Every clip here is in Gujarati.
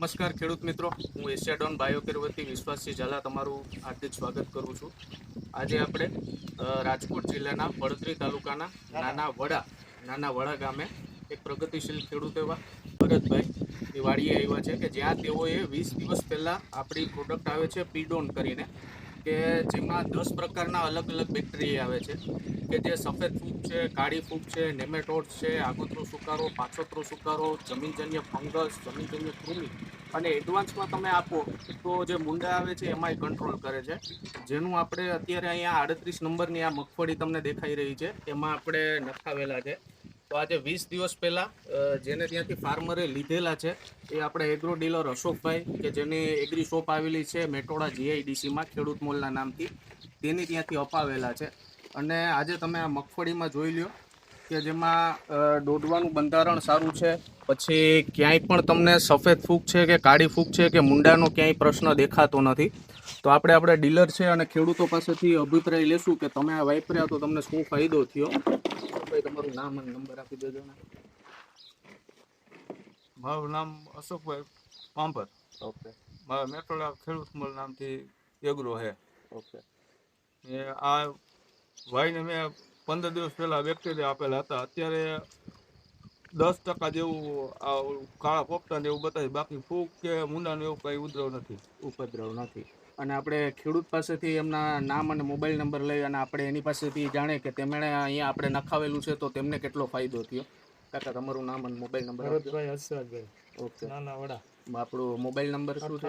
નમસ્કાર ખેડૂત મિત્રો. હું એશિયાડોન બાયોકેર વતી વિશ્વાસસિંહ ઝાલા તમારું હાર્દિક સ્વાગત કરું છું. આજે આપણે રાજકોટ જિલ્લાના પડતરી તાલુકાના નાના વડા નાના વડા ગામે એક પ્રગતિશીલ ખેડૂત એવા ભરતભાઈ વાડીએ આવ્યા છે કે જ્યાં તેઓએ વીસ દિવસ પહેલાં આપણી પ્રોડક્ટ આવે છે પીડોન કરીને. કે જેમાં દસ પ્રકારના અલગ અલગ બેક્ટેરિયા આવે છે, કે જે સફેદ ફૂગ છે, કાળી ફૂગ છે નેમેટોડ છે, આગોતરો સુકારો, પાછોતરો સુકારો, જમીનજન્ય ફંગસ, જમીનજન્ય કૃમિ અને એડવાન્સમાં તમે આપો તો જે મુંડા આવે છે એમાંય કંટ્રોલ કરે છે. જેનું આપણે અત્યારે અહીંયા આડત્રીસ નંબરની આ મગફળી તમને દેખાઈ રહી છે, એમાં આપણે નખાવેલા છે. તો આજે વીસ દિવસ પહેલાં જેને ત્યાંથી ફાર્મરે લીધેલા છે, એ આપણે એગ્રો ડીલર અશોકભાઈ, કે જેની એગ્રી શોપ આવેલી છે, મેટોડા જીઆઈડીસીમાં ખેડૂત મોલના નામથી, તેની ત્યાંથી અપાવેલા છે. અને આજે તમે આ મગફળીમાં જોઈ લ્યો, કે જેમાં દોડવાનું બંધારણ સારું છે, પછી ક્યાંય પણ તમને સફેદ ફૂગ છે કે કાળી ફૂગ છે કે મુંડાનો ક્યાંય પ્રશ્ન દેખાતો નથી. તો આપણે આપણે ડીલર છે અને ખેડૂતો પાસેથી અભિપ્રાય લેશું કે તમે આ વાપર્યા તો તમને શું ફાયદો થયો? તમારું નામ અને નંબર આપી દેજો ને મારું નામ અશોકભાઈ પાંપર ઓકે. મારા મેટોડા ખેડૂત મળ નામથી એગ્રો હે. ઓકે. એ આ ભાઈને મેં પંદર દિવસ પહેલાં બેક્ટેરિયા આપેલા હતા. અત્યારે દસ ટકા જેવું આ કાળા પોપટા ને એવું બતાવી બાકી ફૂગ કે મુંડાને એવું કંઈ ઉદ્રવ નથી. ઉપદ્રવ નથી. અને આપણે ખેડૂત પાસેથી એમના નામ અને મોબાઈલ નંબર લઈ અને આપણે એની પાસેથી જાણે કે તેમણે અહીંયા આપણે નખાવેલું છે તો તેમને કેટલો ફાયદો થયો? કાકા તમારું નામ અને mobile number Bharatbhai Harshrajbhai. Okay. Nana Vada. આપણો મોબાઈલ નંબર શું છે?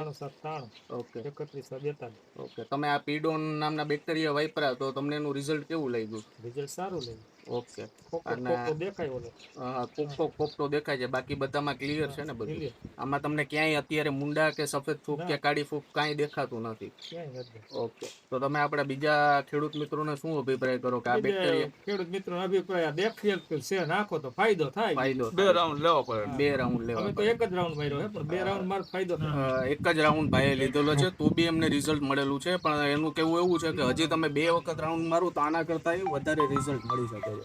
ઓકે. એકત્રીસ બેતાલીસ ઓકે. તમે આ પીડોન નામના બેક્ટેરિયા વાપર્યા તો તમને એનું રિઝલ્ટ કેવું લાગ્યું? રિઝલ્ટ સારું લઈ ઓકે. અને- દેખાય ઓલો. અ, કોપટો કોપટો દેખાય છે. બાકી બધામાં ક્લિયર છે ને બધું. આમાં તમને ક્યાંય અત્યારે મુંડા કે સફેદ ફૂગ કે કાળી ફૂગ કાંઈ દેખાતું નથી. ઓકે. તો તમે આપણા બીજા ખેડૂત મિત્રોને શું અભિપ્રાય કરો કે આ બેક્ટેરિયા ખેડૂત મિત્રો અભિપ્રાય દેખીએ છે. નાખો તો ફાયદો થાય. ફાયદો બે રાઉન્ડ લેવો પડે. બે રાઉન્ડ લેવા અમે તો એક જ રાઉન્ડ માર્યો હે પણ બે રાઉન્ડ માર ફાયદો એક જ રાઉન્ડ ભાઈએ લીધેલો છે. તો બી એમને રિઝલ્ટ મળેલું છે પણ એનું કેવું એવું છે કે હજી તમે બે વખત રાઉન્ડ મારો તો આના કરતાં વધારે રિઝલ્ટ મળી શકે છે.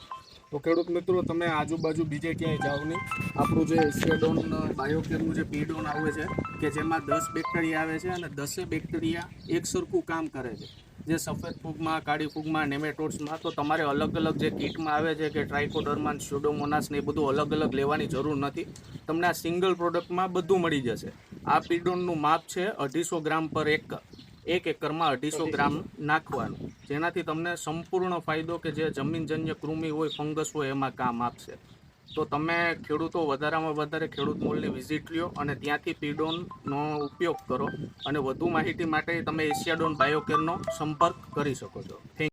તો ખેડૂત મિત્રો, તમે આજુબાજુ બીજે ક્યાંય જાઓ નહીં. આપણું જે સેડોન બાયોકેરનું જે પીડોન આવે છે, કે જેમાં દસ બેક્ટેરિયા આવે છે અને દસે બેક્ટેરિયા એક સરખું કામ કરે છે. જે સફેદ ફૂગમાં, કાળી ફૂગમાં, નેમેટોડ્સમાં, તો તમારે અલગ અલગ જે કીટમાં આવે છે કે ટ્રાઇકોડર્માન સ્યુડોમોનાસ ને એ બધું અલગ અલગ લેવાની જરૂર નથી. તમને આ સિંગલ પ્રોડક્ટમાં બધું મળી જશે. આ પીડોનનું માપ છે અઢીસો ગ્રામ પર એકર એક એકરમાં અઢીસો ગ્રામ નાખવાનું. જેનાથી તમને સંપૂર્ણ ફાયદો કે જે જમીનજન્ય કૃમિ હોય, ફંગસ હોય, એમાં કામ આપશે. તો તમે ખેડૂતો વધારામાં વધારે ખેડૂત મોલની વિઝિટ લ્યો અને ત્યાંથી પીડોનનો ઉપયોગ કરો અને વધુ માહિતી માટે તમે એશિયાડોન બાયોકેરનો સંપર્ક કરી શકો છો. થેન્ક